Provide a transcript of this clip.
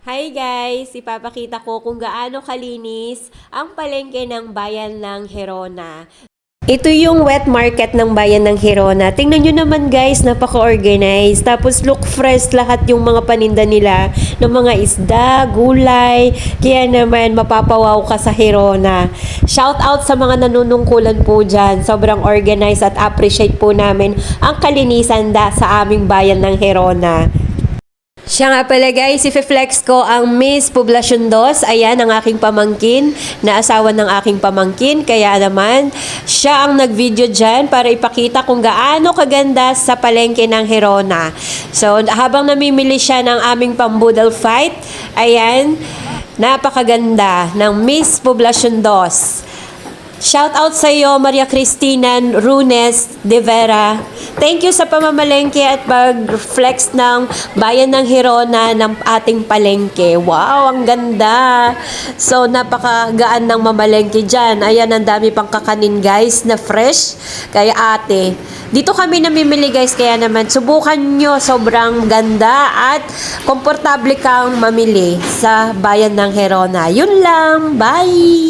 Hi guys! Ipapakita ko kung gaano kalinis ang palengke ng bayan ng Herona. Ito yung wet market ng bayan ng Herona. Tingnan nyo naman guys, napaka-organized. Tapos look fresh lahat yung mga paninda nila ng mga isda, gulay. Kaya naman mapapawaw ka sa Herona. Shout out sa mga nanunungkulan po dyan. Sobrang organized at appreciate po namin ang kalinisan da sa aming bayan ng Herona. Siya nga pala guys, i-flex ko ang Miss Poblacion 2. Ayan ang aking pamangkin, na asawa ng aking pamangkin. Kaya naman, siya ang nag-video dyan para ipakita kung gaano kaganda sa palengke ng Herona. So, habang namimili siya ng aming pambudal fight, ayan, napakaganda ng Miss Poblacion 2. Shout out sa iyo, Maria Cristina Runes de Vera. Thank you sa pamamalengke at pag-flex ng bayan ng Hirona ng ating palengke. Wow, ang ganda! So, napakagaan ng mamalengke dyan. Ayan, ang dami pang kakanin guys na fresh. Kaya ate, dito kami namimili guys, kaya naman subukan nyo, sobrang ganda at komportable kang mamili sa bayan ng Herona. Yun lang, bye!